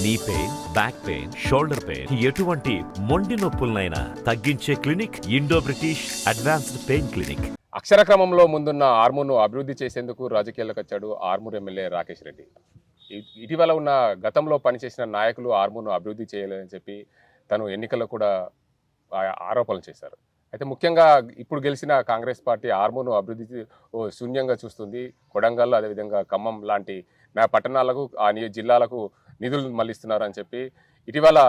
నీ pain back pain shoulder pain ఎటువంటి మొండి నొప్పులనైనా తగ్గించే clinic Indo British advanced pain clinic అక్షరక్రమంలో ముందున్న ఆర్మూర్ను అభివృద్ధి చేసేందుకు రాజకీయాల్లోకి వచ్చాడు ఆర్మూర్ ఎమ్మెల్యే రాకేష్ రెడ్డి. ఇటీవల ఉన్న గతంలో పనిచేసిన నాయకులు ఆర్మూర్ను అభివృద్ధి చేయలేదని చెప్పి తను ఎన్నికల్లో కూడా ఆరోపణలు చేశారు. అయితే ముఖ్యంగా ఇప్పుడు గెలిచిన కాంగ్రెస్ పార్టీ ఆర్మూర్ను అభివృద్ధి శూన్యంగా చూస్తుంది. కొడంగల్ అదేవిధంగా ఖమ్మం లాంటి నా పట్టణాలకు ఆ జిల్లాలకు నిధులు మళ్ళిస్తున్నారు అని చెప్పి ఇటీవల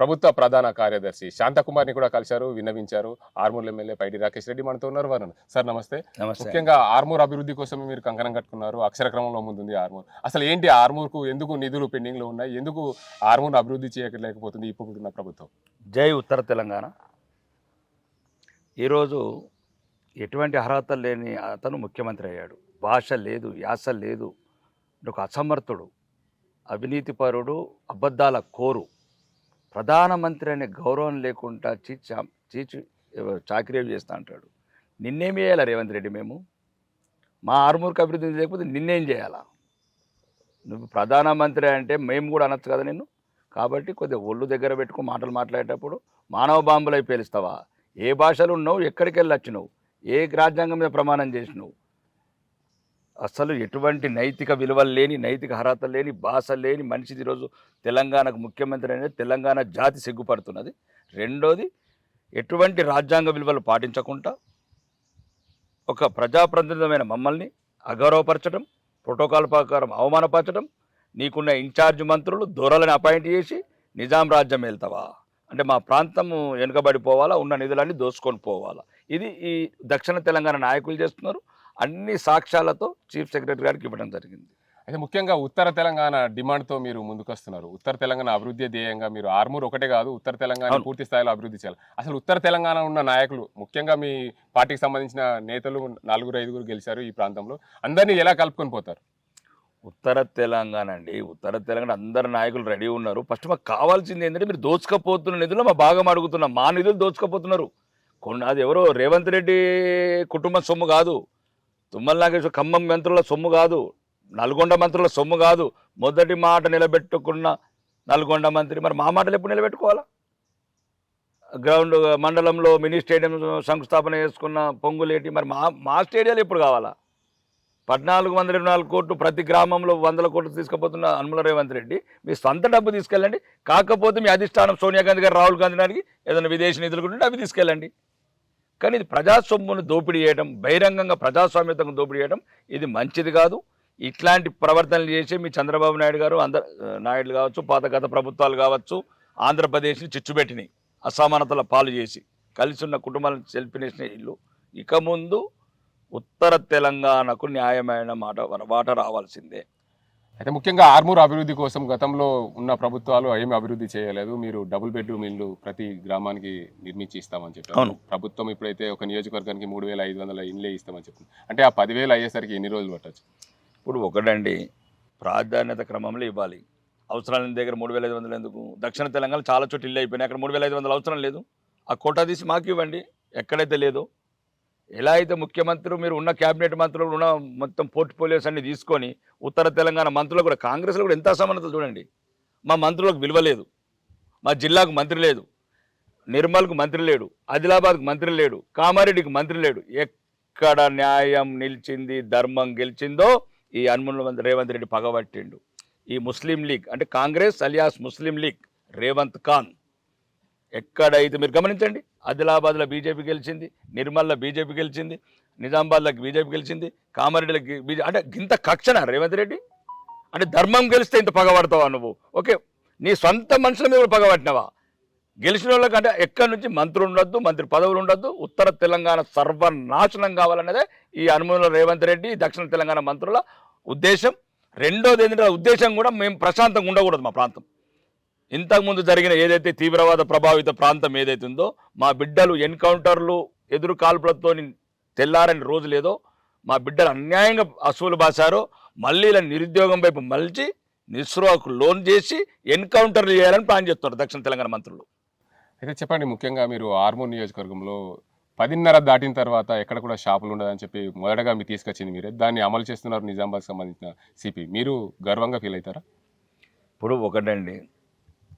ప్రభుత్వ ప్రధాన కార్యదర్శి శాంతకుమార్ని కూడా కలిశారు విన్నవించారు. ఆర్మూర్ ఎమ్మెల్యే పైడి రాకేష్ రెడ్డి మనతో ఉన్నారు వారు సార్ నమస్తే. ముఖ్యంగా ఆర్మూర్ అభివృద్ధి కోసం మీరు కంకణం కట్టుకున్నారు అక్షర క్రమంలో ముందుంది ఆర్మూర్. అసలు ఏంటి ఆర్మూర్కు ఎందుకు నిధులు పెండింగ్లో ఉన్నాయి? ఎందుకు ఆర్మూర్ అభివృద్ధి చేయలేకపోతుంది ఇప్పుడున్న ప్రభుత్వం? జై ఉత్తర తెలంగాణ. ఈరోజు ఎటువంటి అర్హత లేని అతను ముఖ్యమంత్రి అయ్యాడు. భాష లేదు యాస లేదు ఒక అసమర్థుడు అవినీతిపరుడు అబద్ధాల కోరు ప్రధానమంత్రి అనే గౌరవం లేకుండా చీచా చీచి చాకరీ చేస్తా అంటాడు. నిన్నేం చేయాలా రేవంత్ రెడ్డి మేము? మా ఆరుమూరుకు అభివృద్ధి లేకపోతే నిన్నేం చేయాలా? నువ్వు ప్రధానమంత్రి అంటే మేము కూడా అనొచ్చు కదా నిన్ను? కాబట్టి కొద్దిగా ఒళ్ళు దగ్గర పెట్టుకుని మాటలు మాట్లాడేటప్పుడు మానవ బాంబులై పేలుస్తావా? ఏ భాషలు ఉన్నావు ఎక్కడికి వెళ్ళొచ్చినావు ఏ రాజ్యాంగం మీద ప్రమాణం చేసినావు? అసలు ఎటువంటి నైతిక విలువలు లేని నైతిక అర్హత లేని భాష లేని మనిషిది ఈరోజు తెలంగాణకు ముఖ్యమంత్రి అనేది తెలంగాణ జాతి సిగ్గుపడుతున్నది. రెండోది ఎటువంటి రాజ్యాంగ విలువలు పాటించకుండా ఒక ప్రజాప్రతినిధమైన మమ్మల్ని అగౌరవపరచడం ప్రోటోకాల్ ప్రకారం అవమానపరచడం నీకున్న ఇన్ఛార్జ్ మంత్రులు దొరలని అపాయింట్ చేసి నిజాం రాజ్యం వెళ్తావా అంటే మా ప్రాంతము వెనుకబడిపోవాలా ఉన్న నిధులన్నీ దోసుకొని పోవాలా. ఇది ఈ దక్షిణ తెలంగాణ నాయకులు చేస్తున్నారు. అన్ని సాక్ష్యాలతో చీఫ్ సెక్రటరీ గారికి ఇవ్వడం జరిగింది. అయితే ముఖ్యంగా ఉత్తర తెలంగాణ డిమాండ్తో మీరు ముందుకొస్తున్నారు. ఉత్తర తెలంగాణ అభివృద్ధి ధ్యేయంగా మీరు ఆర్మూర్ ఒకటే కాదు ఉత్తర తెలంగాణ. పూర్తి స్థాయిలో అభివృద్ధి చేయాలి. అసలు ఉత్తర తెలంగాణ ఉన్న నాయకులు ముఖ్యంగా మీ పార్టీకి సంబంధించిన నేతలు నలుగురు ఐదుగురు గెలిచారు ఈ ప్రాంతంలో. అందరినీ ఎలా కలుపుకొని పోతారు? ఉత్తర తెలంగాణ అండి ఉత్తర తెలంగాణ అందరు నాయకులు రెడీ ఉన్నారు. ఫస్ట్ మాకు కావాల్సింది ఏంటంటే మీరు దోచుకపోతున్న నిధులు మా భాగం అడుగుతున్నాం. మా నిధులు దోచుకపోతున్నారు. కొన్ని అది ఎవరో రేవంత్ రెడ్డి కుటుంబ సొమ్ము కాదు. తుమ్మల నాగేశ్వర ఖమ్మం మంత్రుల సొమ్ము కాదు. నల్గొండ మంత్రుల సొమ్ము కాదు. మొదటి మాట నిలబెట్టుకున్న నల్గొండ మంత్రి. మరి మా మాటలు ఎప్పుడు నిలబెట్టుకోవాలా? గ్రౌండ్ మండలంలో మినీ స్టేడియం సంస్థాపన చేసుకున్న పొంగులేటి. మరి మా మా స్టేడియాలు ఎప్పుడు కావాలా? పద్నాలుగు వందల ఇరవై నాలుగు కోట్లు ప్రతి గ్రామంలో వందల కోట్లు తీసుకుపోతున్న అనుమల రేవంత్ రెడ్డి. మీ సొంత డబ్బు తీసుకెళ్ళండి. కాకపోతే మీ అధిష్టానం సోనియా గాంధీ గారు రాహుల్ గాంధీ గారికి ఏదైనా విదేశీ నిధులు ఉంటే అవి తీసుకెళ్ళండి. కానీ ఇది ప్రజాసొమ్మును దోపిడీ చేయడం బహిరంగంగా ప్రజాస్వామ్యతను దోపిడీ చేయడం ఇది మంచిది కాదు. ఇట్లాంటి ప్రవర్తనలు చేసి మీ చంద్రబాబు నాయుడు గారు అందరు నాయుడు కావచ్చు పాత గత ప్రభుత్వాలు కావచ్చు ఆంధ్రప్రదేశ్ని చిచ్చుపెట్టినాయి అసమానతల పాలు చేసి. కలిసి ఉన్న కుటుంబాలను సెల్పినేసిన ఇల్లు. ఇక ముందు ఉత్తర తెలంగాణకు న్యాయమైన మాట వాట రావాల్సిందే. అయితే ముఖ్యంగా ఆర్మూర్ అభివృద్ధి కోసం గతంలో ఉన్న ప్రభుత్వాలు ఏమి అభివృద్ధి చేయలేదు. మీరు డబుల్ బెడ్రూమ్ ఇల్లు ప్రతి గ్రామానికి నిర్మించి ఇస్తామని చెప్పారు. ప్రభుత్వం ఇప్పుడైతే ఒక నియోజకవర్గానికి మూడు వేల ఐదు వందల ఇండ్లే ఇస్తామని చెప్పింది అంటే ఆ పదివేలు అయ్యేసరికి ఎన్ని రోజులు పట్టచ్చు? ఇప్పుడు ఒకటండి ప్రాధాన్యత క్రమంలో ఇవ్వాలి. అవసరాల దగ్గర మూడు వేల ఐదు వందలు ఎందుకు? దక్షిణ తెలంగాణ చాలా చోట్ల ఇల్లు అయిపోయినాయి. అక్కడ మూడు వేల ఐదు వందలు అవసరం లేదు. ఆ కోటా తీసి మాకు ఇవ్వండి. ఎక్కడైతే లేదో ఎలా అయితే ముఖ్యమంత్రులు మీరు ఉన్న క్యాబినెట్ మంత్రులు ఉన్న మొత్తం పోర్ట్ఫోలియోస్ అన్ని తీసుకొని ఉత్తర తెలంగాణ మంత్రులు కూడా కాంగ్రెస్లో కూడా ఎంత అసమానత చూడండి. మా మంత్రులకు విలువ లేదు. మా జిల్లాకు మంత్రి లేదు. నిర్మల్కు మంత్రి లేడు. ఆదిలాబాద్కు మంత్రి లేడు. కామారెడ్డికి మంత్రి లేడు. ఎక్కడ న్యాయం నిలిచింది ధర్మం గెలిచిందో ఈ హనుమన్ రేవంత్ రెడ్డి పగబట్టిండు. ఈ ముస్లిం లీగ్ అంటే Congress alias Muslim League Revanth Khan. ఎక్కడైతే మీరు గమనించండి. ఆదిలాబాద్లో బీజేపీ గెలిచింది నిర్మల్లో బీజేపీ గెలిచింది నిజామాబాద్లోకి బీజేపీ గెలిచింది కామారెడ్డిలోకి బీజే అంటే ఇంత కక్షన రేవంత్ రెడ్డి? అంటే ధర్మం గెలిస్తే ఇంత పగబడతావా నువ్వు? ఓకే నీ సొంత మనుషుల మీద పగబట్టినవా గెలిచిన వాళ్ళకి అంటే ఎక్కడి నుంచి మంత్రి ఉండొద్దు మంత్రి పదవులు ఉండొద్దు ఉత్తర తెలంగాణ సర్వనాశనం కావాలన్నదే ఈ అనుమూల రేవంత్ రెడ్డి దక్షిణ తెలంగాణ మంత్రుల ఉద్దేశం. రెండోది ఏంటంటే ఉద్దేశం కూడా మేము ప్రశాంతంగా ఉండకూడదు మా ప్రాంతం. ఇంతకుముందు జరిగిన ఏదైతే తీవ్రవాద ప్రభావిత ప్రాంతం ఏదైతే ఉందో మా బిడ్డలు ఎన్కౌంటర్లు ఎదురు కాల్పులతో తెల్లారని రోజు లేదో మా బిడ్డలు అన్యాయంగా అసూలు బాసారో మళ్ళీ ఇలా నిరుద్యోగం వైపు మలిచి నిస్రోకు లోన్ చేసి ఎన్కౌంటర్లు చేయాలని ప్లాన్ చేస్తున్నారు దక్షిణ తెలంగాణ మంత్రులు. అయితే చెప్పండి ముఖ్యంగా మీరు ఆర్మూర్ నియోజకవర్గంలో పదిన్నర దాటిన తర్వాత ఎక్కడ కూడా షాపులు ఉండదని చెప్పి మొదటగా మీరు తీసుకొచ్చింది మీరే. దాన్ని అమలు చేస్తున్నారు నిజామాబాద్ సంబంధించిన సిపి. మీరు గర్వంగా ఫీల్ అవుతారా? ఇప్పుడు ఒకటండి.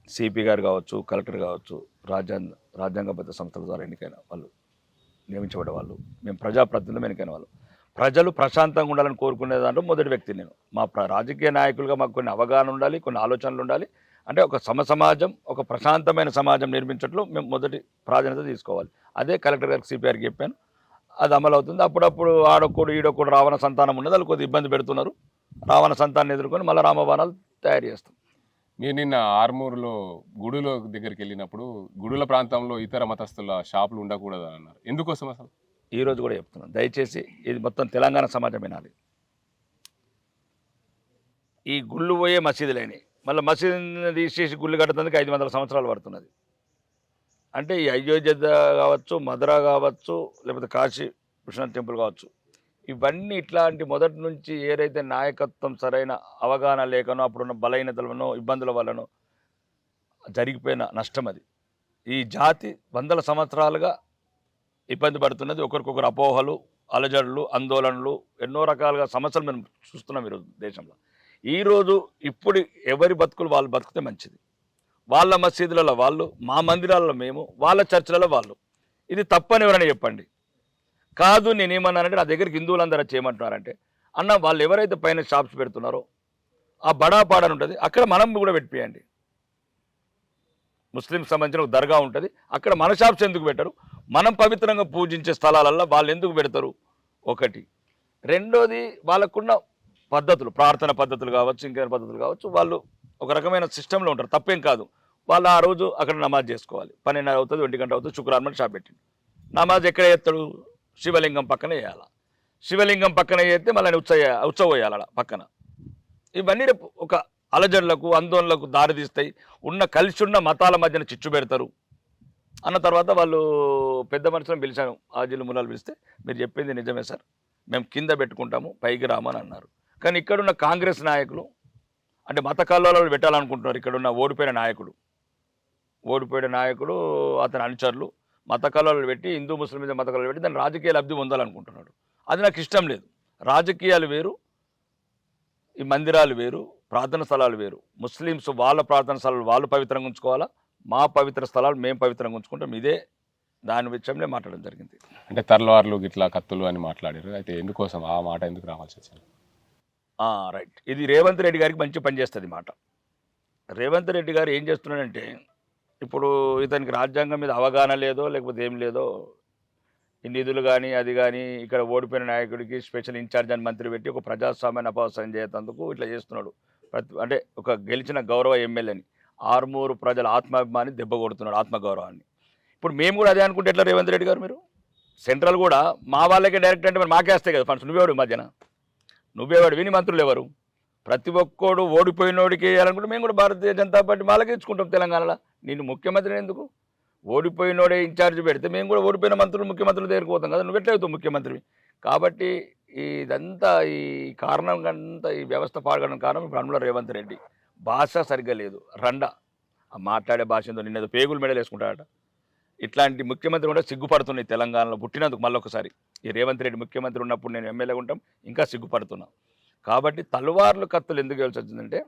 సిపి గారు కావచ్చు కలెక్టర్ కావచ్చు రాజ్యాంగ రాజ్యాంగబద్ధ సంస్థల ద్వారా ఎన్నికైన వాళ్ళు నియమించబడే వాళ్ళు మేము ప్రజాప్రతినిధులు ఎన్నికైన వాళ్ళు. ప్రజలు ప్రశాంతంగా ఉండాలని కోరుకునే దాంట్లో మొదటి వ్యక్తి నేను. మా రాజకీయ నాయకులుగా మాకు కొన్ని అవగాహన ఉండాలి కొన్ని ఆలోచనలు ఉండాలి. అంటే ఒక సమ సమాజం ఒక ప్రశాంతమైన సమాజం నిర్మించట్లో మేము మొదటి ప్రాధాన్యత తీసుకోవాలి. అదే కలెక్టర్ గారికి సిపిఆర్కి చెప్పాను. అది అమలు అవుతుంది. అప్పుడప్పుడు ఆడొక్కడు ఈడొక్కడు రావణ సంతానం ఉన్నది. వాళ్ళు కొద్దిగా ఇబ్బంది పెడుతున్నారు. రావణ సంతానాన్ని ఎదుర్కొని మళ్ళీ రామబాణాలు తయారు చేస్తాం. మీరు నిన్న ఆర్మూర్లో గుడుల దగ్గరికి వెళ్ళినప్పుడు గుడుల ప్రాంతంలో ఇతర మతస్థుల షాపులు ఉండకూడదు అన్నారు. ఎందుకోసం అసలు? ఈరోజు కూడా చెప్తున్నాను దయచేసి ఇది మొత్తం తెలంగాణ సమాజం వినాలి. ఈ గుళ్ళు పోయే మసీదులేని మళ్ళీ మసీదుని తీసేసి గుళ్ళు కట్టడానికి ఐదు వందల సంవత్సరాలు పడుతున్నది. అంటే ఈ అయోధ్య కావచ్చు మధుర కావచ్చు లేకపోతే కాశీ విశ్వనాథ్ టెంపుల్ కావచ్చు. ఇవన్నీ ఇట్లాంటి మొదటి నుంచి ఏదైతే నాయకత్వం సరైన అవగాహన లేకనో అప్పుడున్న బలహీనతలనో ఇబ్బందుల వల్లనో జరిగిపోయిన నష్టం అది. ఈ జాతి వందల సంవత్సరాలుగా ఇబ్బంది పడుతున్నది. ఒకరికొకరు అపోహలు అలజడులు ఆందోళనలు ఎన్నో రకాలుగా సమస్యలు మేము చూస్తున్నాం ఈరోజు దేశంలో. ఈరోజు ఇప్పుడు ఎవరి బతుకులు వాళ్ళు బతికితే మంచిది. వాళ్ళ మసీదులలో వాళ్ళు మా మందిరాలలో మేము వాళ్ళ చర్చలలో వాళ్ళు. ఇది తప్పని ఎవరైనా చెప్పండి. కాదు నేనేమన్నానంటే నా దగ్గరికి హిందువులందరూ చేయమంటున్నారంటే అన్న వాళ్ళు ఎవరైతే పైన షాప్స్ పెడుతున్నారో ఆ బడా అని ఉంటుంది అక్కడ మనం కూడా పెట్టియండి ముస్లింకి సంబంధించిన ఒక దర్గా ఉంటుంది అక్కడ మన షాప్స్ ఎందుకు పెట్టరు? మనం పవిత్రంగా పూజించే స్థలాలల్లో వాళ్ళు ఎందుకు పెడతారు? ఒకటి. రెండోది వాళ్ళకున్న పద్ధతులు ప్రార్థన పద్ధతులు కావచ్చు ఇంకేమైనా పద్ధతులు కావచ్చు వాళ్ళు ఒక రకమైన సిస్టంలో ఉంటారు తప్పేం కాదు. వాళ్ళు ఆ రోజు అక్కడ నమాజ్ చేసుకోవాలి. పన్నెండు అవుతుంది ఒంటి గంట అవుతుంది శుక్రవారం షాప్ పెట్టిండు. నమాజ్ ఎక్కడ చేస్తాడు? శివలింగం పక్కన వేయాలి. శివలింగం పక్కన చేస్తే మళ్ళీ ఉత్సవ ఉత్సవం వేయాలి పక్కన. ఇవన్నీ రేపు ఒక అలజడులకు ఆందోళనలకు దారితీస్తాయి ఉన్న కలిసి ఉన్న మతాల మధ్యన చిచ్చు పెడతారు. అన్న తర్వాత వాళ్ళు పెద్ద మనుషులను పిలిచాను ఆజీలు మూలాలు పిలిస్తే మీరు చెప్పింది నిజమే సార్. మేము కింద పెట్టుకుంటాము పైకి రామని అన్నారు. కానీ ఇక్కడున్న కాంగ్రెస్ నాయకులు అంటే మత కల్లోలు పెట్టాలనుకుంటున్నారు. ఇక్కడున్న ఓడిపోయిన నాయకుడు. ఓడిపోయిన నాయకుడు అతని అనుచరులు. మత కల్లోలు పెట్టి హిందూ ముస్లిం మీద మత కల్లోలు పెట్టి దాని రాజకీయ లబ్ధి పొందాలనుకుంటున్నాడు. అది నాకు ఇష్టం లేదు. రాజకీయాలు వేరు ఈ మందిరాలు వేరు ప్రార్థన స్థలాలు వేరు. ముస్లిమ్స్ వాళ్ళ ప్రార్థన స్థలాలు వాళ్ళు పవిత్రంగా ఉంచుకోవాలా? మా పవిత్ర స్థలాలు మేము పవిత్రంగా ఉంచుకుంటాం. ఇదే దాని విషయంలో మాట్లాడడం జరిగింది. అంటే తర్వార్లు గిట్లా కత్తులు అని మాట్లాడారు. అయితే ఎందుకోసం ఆ మాట ఎందుకు రావాల్సి వచ్చింది? రైట్. ఇది రేవంత్ రెడ్డి గారికి మంచి పని చేస్తుంది మాట. రేవంత్ రెడ్డి గారు ఏం చేస్తున్నాడంటే ఇప్పుడు ఇతనికి రాజ్యాంగం మీద అవగాహన లేదో లేకపోతే ఏం లేదో ఈ నిధులు కానీ అది కానీ ఇక్కడ ఓడిపోయిన నాయకుడికి స్పెషల్ ఇన్ఛార్జ్ అని మంత్రి పెట్టి ఒక ప్రజాస్వామ్యాన్ని అపవసరం చేసేందుకు ఇట్లా చేస్తున్నాడు. ప్రతి అంటే ఒక గెలిచిన గౌరవ ఎమ్మెల్యేని ఆరుమూరు ప్రజల ఆత్మాభిమాని దెబ్బ కొడుతున్నాడు ఆత్మగౌరవాన్ని. ఇప్పుడు మేము కూడా అదే అనుకుంటే ఎట్లా రేవంత్ రెడ్డి గారు మీరు? సెంట్రల్ కూడా మా వాళ్ళకే డైరెక్ట్ అంటే మరి మాకేస్తాయి కదా ఫండ్స్. నువ్వేవాడు ఈ మధ్యన? నువ్వేవాడు విని మంత్రులు ఎవరు? ప్రతి ఒక్కడు ఓడిపోయినోడికి వేయాలనుకుంటే మేము కూడా భారతీయ జనతా పార్టీ వాళ్ళకే ఇచ్చుకుంటాం తెలంగాణలో. నేను ముఖ్యమంత్రి ఎందుకు? ఓడిపోయినోడే ఇన్ఛార్జ్ పెడితే మేము కూడా ఓడిపోయిన మంత్రులు ముఖ్యమంత్రులు దగ్గరికి పోతాం కదా నువ్వు ఎట్లా ముఖ్యమంత్రివి? కాబట్టి ఇదంతా ఈ కారణం అంతా ఈ వ్యవస్థ పాడగడం కారణం ఇప్పుడు అనుల రేవంత్ రెడ్డి. భాష సరిగ్గా లేదు. రండ. ఆ మాట్లాడే భాష ఏందో నిన్నది పేగులు మెడలు వేసుకుంటాడట. ఇట్లాంటి ముఖ్యమంత్రి కూడా సిగ్గుపడుతున్నాయి తెలంగాణలో పుట్టినందుకు మళ్ళొకసారి. ఈ రేవంత్ రెడ్డి ముఖ్యమంత్రి ఉన్నప్పుడు నేను ఎమ్మెల్యేగా ఉంటాం ఇంకా సిగ్గుపడుతున్నాం. కాబట్టి తలువార్లు కత్తులు ఎందుకు వెళ్ళి వచ్చిందంటే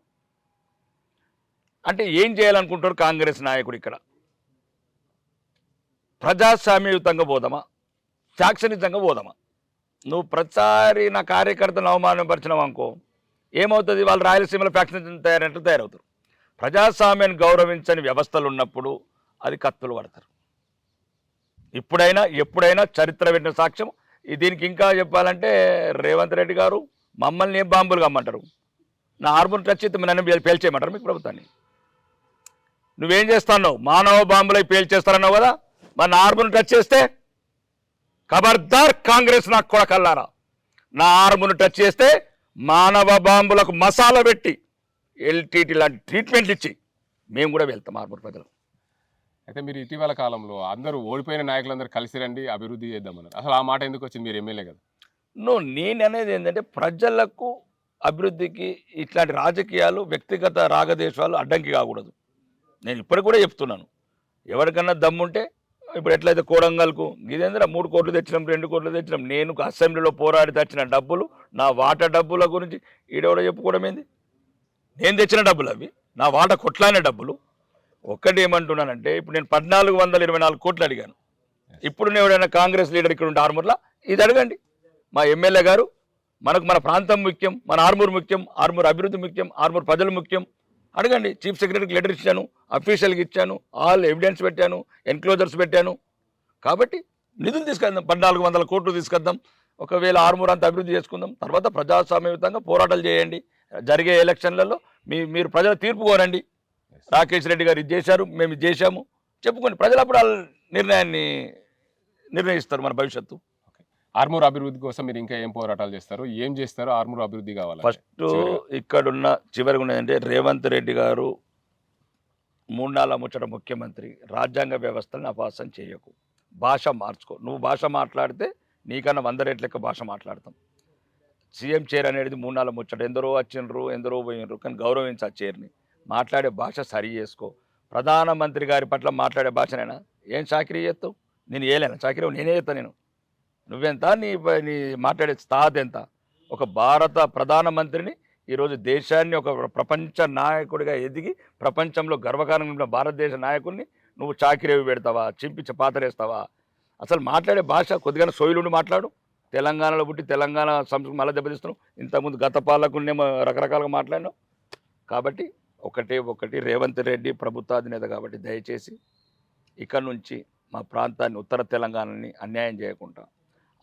అంటే ఏం చేయాలనుకుంటారు కాంగ్రెస్ నాయకుడు ఇక్కడ? ప్రజాస్వామ్యయుతంగా పోదామా? శాక్షనితంగా పోదామా? నువ్వు ప్రతిసారి నా కార్యకర్తను అవమానపరిచినావు అనుకో ఏమవుతుంది? వాళ్ళు రాయలసీమలో ఫ్యాక్షన్ తయారంటే తయారవుతారు. ప్రజాస్వామ్యాన్ని గౌరవించని వ్యవస్థలు ఉన్నప్పుడు అది కత్తులు పడతారు. ఇప్పుడైనా ఎప్పుడైనా చరిత్ర పెట్టిన సాక్ష్యం. దీనికి ఇంకా చెప్పాలంటే రేవంత్ రెడ్డి గారు మమ్మల్ని బాంబులు కమ్మంటారు. నా ఆర్మూర్ టచ్ అయితే నన్ను పేల్- పేల్చేయమంటారు మీకు ప్రభుత్వాన్ని? నువ్వేం చేస్తావు మానవ బాంబులై పేల్చేస్తారన్నావు కదా? మరి నా ఆర్మూర్ని టచ్ చేస్తే ఖబర్దార్ కాంగ్రెస్ నాకు కూడా కల్లారా నా ఆర్మును టచ్ చేస్తే మానవ బాంబులకు మసాలా పెట్టి ఎల్టీటీ లాంటి ట్రీట్మెంట్లు ఇచ్చి మేము కూడా వెళ్తాం ఆర్మూర్ ప్రజలు. అయితే మీరు ఇటీవల కాలంలో అందరూ ఓడిపోయిన నాయకులందరూ కలిసి రండి అభివృద్ధి చేద్దామన్నారు. అసలు ఆ మాట ఎందుకు వచ్చింది? మీరు ఎమ్మెల్యే కదా. నో నేను అనేది ఏంటంటే ప్రజలకు అభివృద్ధికి ఇట్లాంటి రాజకీయాలు వ్యక్తిగత రాగదేశాలు అడ్డంకి కాకూడదు. నేను ఇప్పటికి కూడా చెప్తున్నాను. ఎవరికన్నా దమ్ముంటే ఇప్పుడు ఎట్లయితే కోడంగల్కు ఇదేంద్ర మూడు కోట్లు తెచ్చినాం రెండు కోట్లు తెచ్చినాం నేను అసెంబ్లీలో పోరాడి తెచ్చిన డబ్బులు నా వాటా డబ్బుల గురించి ఈడెవడో చెప్పుకోవడం ఏంది? నేను తెచ్చిన డబ్బులు అవి నా వాట కొట్లానే డబ్బులు. ఒక్కటి ఏమంటున్నానంటే ఇప్పుడు నేను పద్నాలుగు వందల ఇరవై నాలుగు కోట్లు అడిగాను. ఇప్పుడు నేను ఎవరైనా కాంగ్రెస్ లీడర్ ఇక్కడ ఉంటే ఆర్మూర్లో ఇది అడగండి. మా ఎమ్మెల్యే గారు మనకు మన ప్రాంతం ముఖ్యం మన ఆర్మూర్ ముఖ్యం ఆర్మూర్ అభివృద్ధి ముఖ్యం ఆర్మూర్ ప్రజలు ముఖ్యం. అడగండి చీఫ్ సెక్రటరీకి లెటర్ ఇచ్చాను అఫీషియల్కి ఇచ్చాను ఆల్ ఎవిడెన్స్ పెట్టాను ఎన్క్లోజర్స్ పెట్టాను. కాబట్టి నిధులు తీసుకొద్దాం పద్నాలుగు వందల కోట్లు తీసుకొద్దాం ఒకవేళ ఆర్మూర్ అంతా అభివృద్ధి చేసుకుందాం తర్వాత ప్రజాస్వామ్యయుతంగా పోరాటాలు చేయండి. జరిగే ఎలక్షన్లలో మీ మీరు ప్రజల తీర్పు కోరండి. రాకేష్ రెడ్డి గారు ఇది చేశారు మేము ఇది చేశాము. చెప్పుకోండి ప్రజలు అప్పుడు నిర్ణయాన్ని నిర్ణయిస్తారు మన భవిష్యత్తు. ఆర్మూర్ అభివృద్ధి కోసం మీరు ఇంకా ఏం పోరాటాలు చేస్తారు? ఏం చేస్తారు ఆర్మూర్ అభివృద్ధి కావాలి ఫస్ట్. ఇక్కడున్న చివరికి ఉన్నదంటే రేవంత్ రెడ్డి గారు మూడాల ముచ్చట ముఖ్యమంత్రి. రాజ్యాంగ వ్యవస్థను అపాసం చేయకు. భాష మార్చుకో. నువ్వు భాష మాట్లాడితే నీకన్నా వంద రేట్ల లెక్క భాష మాట్లాడతాం. సీఎం చైర్ అనేది మూడాల ముచ్చట. ఎందరో వచ్చిండ్రు ఎందరో పోయినరు కానీ గౌరవించి ఆ చైర్ని. మాట్లాడే భాష సరి చేసుకో. ప్రధానమంత్రి గారి పట్ల మాట్లాడే భాషనైనా? ఏం చాకరీ చేస్తావు? నేను ఏలేనా? చాకరీ నేనే చేస్తా నేను. నువ్వెంత? నీ నీ మాట్లాడే స్థాద్ ఎంత? ఒక భారత ప్రధానమంత్రిని ఈరోజు దేశాన్ని ఒక ప్రపంచ నాయకుడిగా ఎదిగి ప్రపంచంలో గర్వకారంగా ఉన్న భారతదేశ నాయకుడిని నువ్వు చాకిరేవి పెడతావా? చింపించి పాతరేస్తావా? అసలు మాట్లాడే భాష కొద్దిగానే సోయిలుండి మాట్లాడు. తెలంగాణలో పుట్టి తెలంగాణ సంస్కృతి మళ్ళీ దెబ్బతిస్తున్నావు. ఇంతకుముందు గత పాలకునేమో రకరకాలుగా మాట్లాడినావు. కాబట్టి ఒకటే ఒకటి రేవంత్ రెడ్డి ప్రభుత్వాధినేత కాబట్టి దయచేసి ఇక్కడ నుంచి మా ప్రాంతాన్ని ఉత్తర తెలంగాణని అన్యాయం చేయకుండా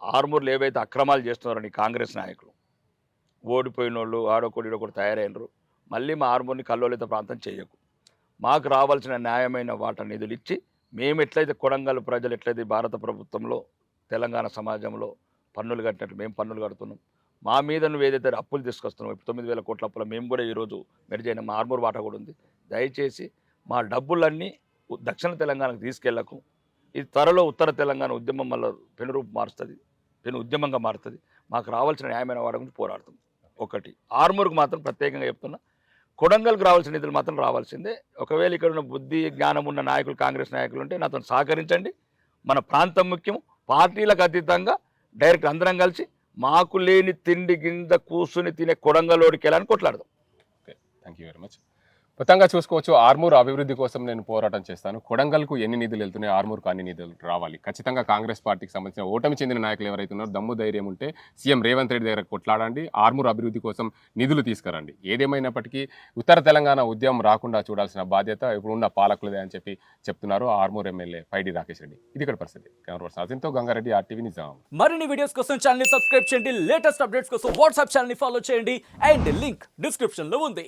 ఆర్మూర్లు ఏవైతే అక్రమాలు చేస్తున్నారని కాంగ్రెస్ నాయకులు ఓడిపోయిన వాళ్ళు ఆడొకటి ఈడొకటి తయారైనరు మళ్ళీ మా ఆర్మూర్ని కల్లోలిత ప్రాంతం చేయకు. మాకు రావాల్సిన న్యాయమైన వాటా నిధులు ఇచ్చి మేము ఎట్లయితే కొడంగల్ ప్రజలు ఎట్లయితే భారత ప్రభుత్వంలో తెలంగాణ సమాజంలో పన్నులు కట్టినట్టు మేము పన్నులు కడుతున్నాం. మా మీద నువ్వు ఏదైతే అప్పులు తీసుకొస్తున్నావు ఇప్పుడు తొమ్మిది వేల కోట్ల అప్పుల మేము కూడా ఈరోజు మెరుజైన మా ఆర్మూర్ వాటా కూడా ఉంది. దయచేసి మా డబ్బులన్నీ దక్షిణ తెలంగాణకు తీసుకెళ్ళకు. ఇది త్వరలో ఉత్తర తెలంగాణ ఉద్యమం వల్ల పెనురూపు మారుస్తుంది. పెను ఉద్యమంగా మారుతుంది. మాకు రావాల్సిన న్యాయమైన వాడ గురించి పోరాడుతుంది ఒకటి. ఆర్మూర్కి మాత్రం ప్రత్యేకంగా చెప్తున్నా. కొడంగల్కి రావాల్సిన నిధులు మాత్రం రావాల్సిందే. ఒకవేళ ఇక్కడ ఉన్న బుద్ధి జ్ఞానం ఉన్న నాయకులు కాంగ్రెస్ నాయకులు ఉంటే నాతో సహకరించండి. మన ప్రాంతం ముఖ్యం. పార్టీలకు అతీతంగా డైరెక్ట్ అందరం కలిసి మాకు లేని తిండి గింద కూర్చుని తినే కొడంగలోడికి వెళ్ళాలని కొట్లాడదాం. Thank you very much. మొత్తంగా చూసుకోవచ్చు. ఆర్మూర్ అభివృద్ధి కోసం నేను పోరాటం చేస్తాను. కొడంగల్కు ఎన్ని నిధులు వెళ్తున్నాయి ఆర్మూర్కు అన్ని నిధులు రావాలి. ఖచ్చితంగా కాంగ్రెస్ పార్టీకి సంబంధించిన ఓటమి చెందిన నాయకులు ఎవరైతే ఉన్నారో దమ్ము ధైర్యం ఉంటే సీఎం రేవంత్ రెడ్డి దగ్గర కొట్లాడండి. ఆర్మూర్ అభివృద్ధి కోసం నిధులు తీసుకురండి. ఏదేమైనప్పటికీ ఉత్తర తెలంగాణ ఉద్యమం రాకుండా చూడాల్సిన బాధ్యత ఇప్పుడున్న పాలకులదే అని చెప్పి చెప్తున్నారు ఆర్మూర్ ఎమ్మెల్యే పైడి రాకేష్ రెడ్డి. ఇది ఇక్కడ పరిస్థితి. Camera Gangareddy RTV Nizam. మరిన్ని వీడియోస్ కోసం ఛానల్ సబ్స్క్రైబ్ చేయండి. లేటెస్ట్ అప్డేట్స్ కోసం వాట్సాప్ ఛానల్ ఫాలో చేయండి. అండ్ లింక్ డిస్క్రిప్షన్లో ఉంది.